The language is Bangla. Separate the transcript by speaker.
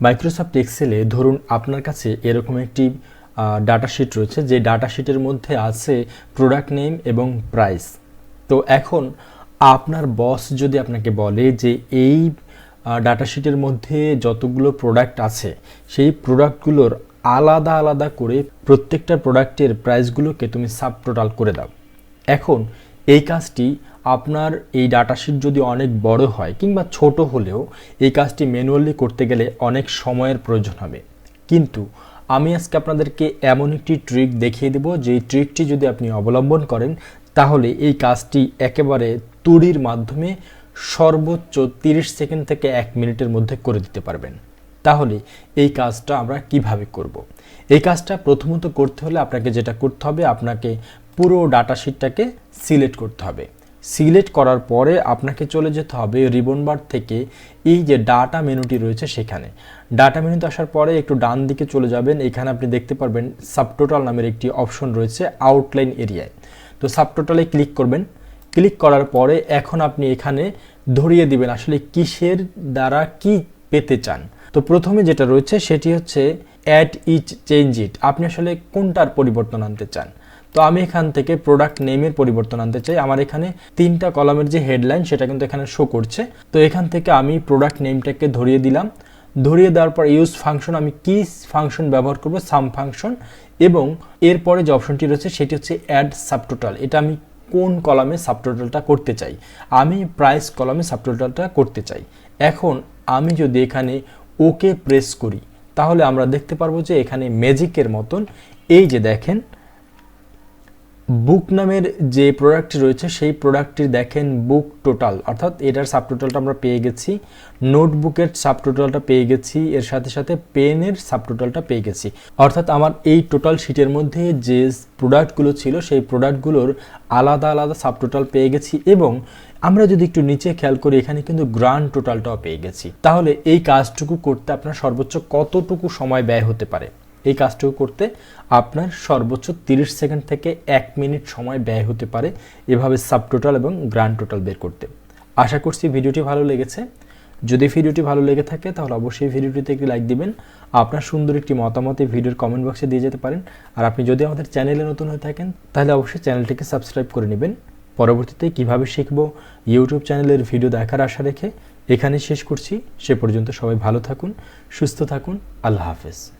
Speaker 1: মাইক্রোসফট এক্সেলে ধরুন আপনার কাছে এরকম একটি ডাটা শিট রয়েছে, যে ডাটা শিটের মধ্যে আছে প্রোডাক্ট নেম এবং প্রাইস তো এখন আপনার বস যদি আপনাকে বলে যে এই ডাটা শিটের মধ্যে যতগুলো প্রোডাক্ট আছে, সেই প্রোডাক্টগুলোর আলাদা আলাদা করে প্রত্যেকটা প্রোডাক্টের প্রাইসগুলোকে তুমি সাব টোটাল করে দাও। এখন এই কাজটি আপনার এই ডাটাশিট যদি অনেক বড় হয় কিংবা ছোট হলেও এই কাজটি ম্যানুয়ালি করতে গেলে অনেক সময়ের প্রয়োজন হবে। কিন্তু আমি আজকে আপনাদেরকে এমন একটি ট্রিক দেখিয়ে দেব, যে ট্রিকটি যদি আপনি অবলম্বন করেন, তাহলে এই কাজটি একেবারে তুড়ির মাধ্যমে সর্বোচ্চ 30 সেকেন্ড থেকে এক মিনিটের মধ্যে করে দিতে পারবেন। তাহলে এই কাজটা আমরা কীভাবে করব। এই কাজটা প্রথমত করতে হলে আপনাকে যেটা করতে হবে, আপনাকে পুরো ডাটা শিটটাকে সিলেক্ট করতে হবে। সিলেক্ট করার পরে আপনাকে চলে যেতে হবে রিবন বার থেকে এই যে ডাটা মেনুটি রয়েছে সেখানে। ডাটা মেনুতে আসার পরে একটু ডান দিকে চলে যাবেন। এখানে আপনি দেখতে পারবেন সাবটোটাল নামের একটি অপশন রয়েছে আউটলাইন এরিয়ায় তো সাবটোটালে ক্লিক করবেন। ক্লিক করার পরে এখন আপনি এখানে ধরিয়ে দিবেন আসলে কিসের দ্বারা কি পেতে চান। তো প্রথমে যেটা রয়েছে সেটি হচ্ছে অ্যাট ইচ চেঞ্জ ইট আপনি আসলে কোনটার পরিবর্তন আনতে চান। তো আমি এখান থেকে প্রোডাক্ট নেমের পরিবর্তন আনতে চাই। আমার এখানে তিনটা কলামের যে হেডলাইন সেটা কিন্তু এখানে শো করছে। তো এখান থেকে আমি প্রোডাক্ট নেমটাকে ধরিয়ে দিলাম। ধরিয়ে দেওয়ার পর ইউজ ফাংশন আমি কি ফাংশন ব্যবহার করব? সাম ফাংশন এবং এরপরে যে অপশনটি রয়েছে, সেটি হচ্ছে অ্যাড সাবটোটাল এটা আমি কোন কলামে সাবটোটালটা করতে চাই? আমি প্রাইস কলামে সাবটোটালটা করতে চাই। এখন আমি যদি এখানে ওকে প্রেস করি, তাহলে আমরা দেখতে পারব যে এখানে ম্যাজিকের মতন, এই যে দেখেন বুক নামের যে প্রোডাক্টটি রয়েছে, সেই প্রোডাক্টটি দেখেন বুক টোটাল অর্থাৎ এটার সাবটোটালটা আমরা পেয়ে গেছি নোটবুকের সাবটোটালটা পেয়ে গেছি, এর সাথে সাথে পেনের সাবটোটালটা পেয়ে গেছি। অর্থাৎ আমার এই টোটাল শিটের মধ্যে যে প্রোডাক্টগুলো ছিল, সেই প্রোডাক্টগুলোর আলাদা আলাদা সাবটোটাল পেয়ে গেছি এবং আমরা যদি একটু নিচে খেয়াল করি, এখানে কিন্তু গ্রান্ড টোটালটাও পেয়ে গেছি। তাহলে এই কাজটুকু করতে আপনার সর্বোচ্চ কতটুকু সময় ব্যয় হতে পারে? এই কাজটুকু করতে আপনার সর্বোচ্চ 30 সেকেন্ড থেকে এক মিনিট সময় ব্যয় হতে পারে এভাবে সাব টোটাল এবং গ্রান্ড টোটাল বের করতে। আশা করছি ভিডিওটি ভালো লেগেছে। যদি ভিডিওটি ভালো লেগে থাকে, তাহলে অবশ্যই ভিডিওটিতে একটি লাইক দিবেন। আপনার সুন্দর একটি মতামত এই ভিডিওর কমেন্ট বক্সে দিয়ে যেতে পারেন। আর আপনি যদি আমাদের চ্যানেলে নতুন হয়ে থাকেন, তাহলে অবশ্যই চ্যানেলটিকে সাবস্ক্রাইব করে নেবেন। পরবর্তীতে কীভাবে শিখব ইউটিউব চ্যানেলের ভিডিও দেখার আশা রেখে এখানে শেষ করছি। সে পর্যন্ত সবাই ভালো থাকুন, সুস্থ থাকুন। আল্লাহ হাফেজ।